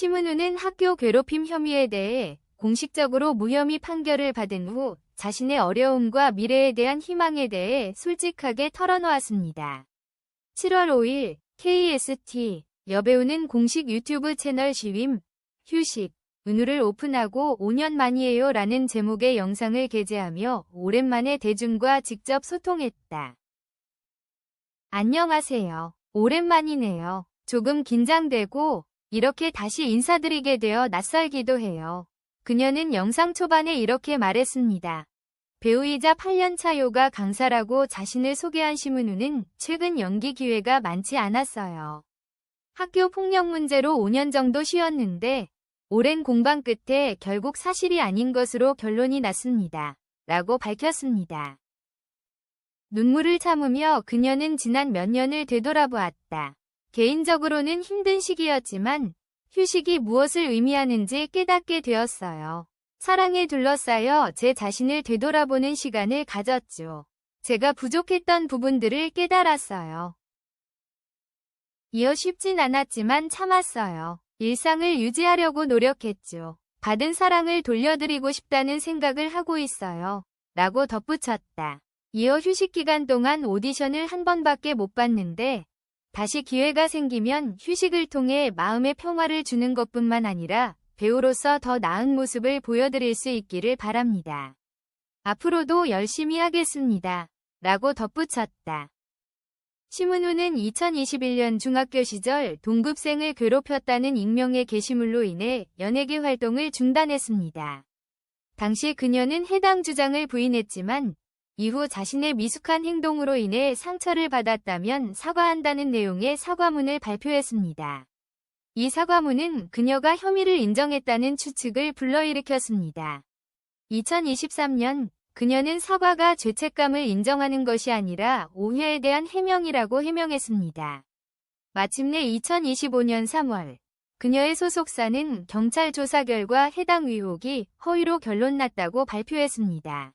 심은우는 학교 괴롭힘 혐의에 대해 공식적으로 무혐의 판결을 받은 후 자신의 어려움과 미래에 대한 희망에 대해 솔직하게 털어놓았습니다. 7월 5일 KST 여배우는 공식 유튜브 채널 시윈 휴식 은우를 오픈하고 5년 만이에요 라는 제목의 영상을 게재하며 오랜만에 대중과 직접 소통했다. 안녕하세요. 오랜만이네요. 조금 긴장되고 이렇게 다시 인사드리게 되어 낯설기도 해요. 그녀는 영상 초반에 이렇게 말했습니다. 배우이자 8년차 요가 강사라고 자신을 소개한 심은우는 최근 연기 기회가 많지 않았어요. 학교 폭력 문제로 5년 정도 쉬었는데 오랜 공방 끝에 결국 사실이 아닌 것으로 결론이 났습니다. 라고 밝혔습니다. 눈물을 참으며 그녀는 지난 몇 년을 되돌아보았다. 개인적으로는 힘든 시기였지만 휴식이 무엇을 의미하는지 깨닫게 되었어요. 사랑에 둘러싸여 제 자신을 되돌아보는 시간을 가졌죠. 제가 부족했던 부분들을 깨달았어요. 이어 쉽진 않았지만 참았어요. 일상을 유지하려고 노력했죠. 받은 사랑을 돌려드리고 싶다는 생각을 하고 있어요. 라고 덧붙였다. 이어 휴식 기간 동안 오디션을 한 번밖에 못 봤는데 다시 기회가 생기면 휴식을 통해 마음의 평화를 주는 것뿐만 아니라 배우로서 더 나은 모습을 보여드릴 수 있기를 바랍니다. 앞으로도 열심히 하겠습니다. 라고 덧붙였다. 심은우는 2021년 중학교 시절 동급생을 괴롭혔다는 익명의 게시물로 인해 연예계 활동을 중단했습니다. 당시 그녀는 해당 주장을 부인했지만 이후 자신의 미숙한 행동으로 인해 상처를 받았다면 사과한다는 내용의 사과문을 발표했습니다. 이 사과문은 그녀가 혐의를 인정했다는 추측을 불러일으켰습니다. 2023년 그녀는 사과가 죄책감을 인정하는 것이 아니라 오해에 대한 해명이라고 해명했습니다. 마침내 2025년 3월 그녀의 소속사는 경찰 조사 결과 해당 의혹이 허위로 결론 났다고 발표했습니다.